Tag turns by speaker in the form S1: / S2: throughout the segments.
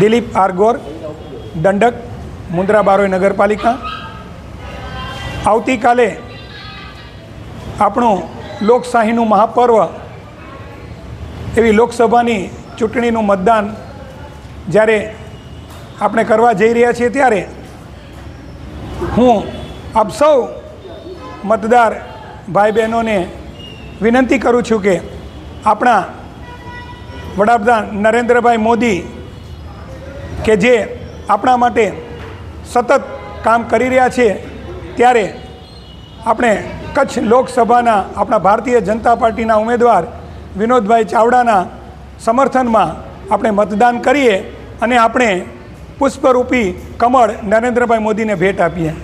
S1: દિલીપ આરગોર, દંડક, મુન્દ્રા બારોઈ નગરપાલિકા. આવતીકાલે આપણું લોકશાહીનું મહાપર્વ, એવી લોકસભાની ચૂંટણીનું મતદાન જ્યારે આપણે કરવા જઈ રહ્યા છીએ ત્યારે હું આપ સૌ મતદાર ભાઈ બહેનોને વિનંતી કરું છું કે આપણા વડાપ્રધાન નરેન્દ્રભાઈ મોદી કે જે આપણા માટે સતત કામ કરી રહ્યા છે, ત્યારે આપણે કચ્છ લોકસભાના આપણા ભારતીય જનતા પાર્ટીના ઉમેદવાર વિનોદભાઈ ચાવડાના સમર્થનમાં આપણે મતદાન કરીએ અને આપણે પુષ્પરૂપી કમળ નરેન્દ્રભાઈ મોદીને ભેટ આપીએ.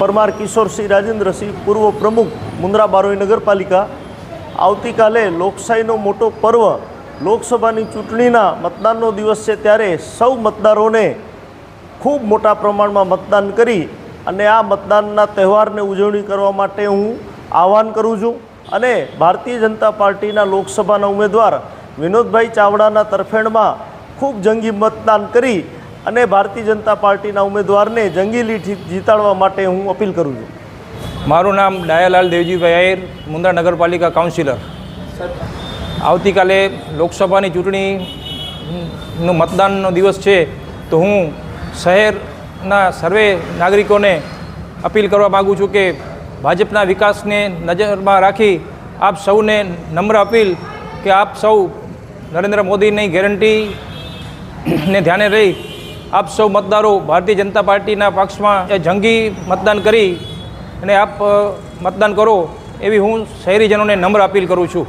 S2: પરમાર કિશોરસિંહ રાજેન્દ્રસિંહ પૂર્વ પ્રમુખ મુન્દ્રા બારોઈ નગરપાલિકા. આવતીકાલે લોકશાહીનો મોટો પર્વ. લોકસભાની ચૂંટણીના મતદાનનો દિવસ છે ત્યારે સૌ મતદારોને ખૂબ મોટા પ્રમાણમાં મતદાન કરી અને આ મતદાનના તહેવારને ઉજવણી કરવા માટે હું આહવાન કરું છું અને ભારતીય જનતા પાર્ટીના લોકસભાના ઉમેદવાર વિનોદભાઈ ચાવડાના તરફેણમાં ખૂબ જંગી મતદાન કરી અને ભારતીય જનતા પાર્ટીના ઉમેદવારને જંગી લીઠી જીતાડવા માટે હું અપીલ કરું છું.
S3: મારું નામ ડાયાલાલ દેવજીભાઈ આહિર મુંદ્રા નગરપાલિકા કાઉન્સિલર. આવતીકાલે લોકસભાની ચૂંટણીનો મતદાનનો દિવસ છે, તો હું શહેરના સર્વે નાગરિકોને અપીલ કરવા માગું છું કે ભાજપના વિકાસને નજરમાં રાખી આપ સૌને નમ્ર અપીલ કે આપ સૌ નરેન્દ્ર મોદીની ગેરંટીને ધ્યાને રહી આપ સૌ મતદારો ભારતીય જનતા પાર્ટીના પક્ષમાં જંગી મતદાન કરી અને આપ મતદાન કરો એવી હું શહેરીજનોને નમ્ર અપીલ કરું છું.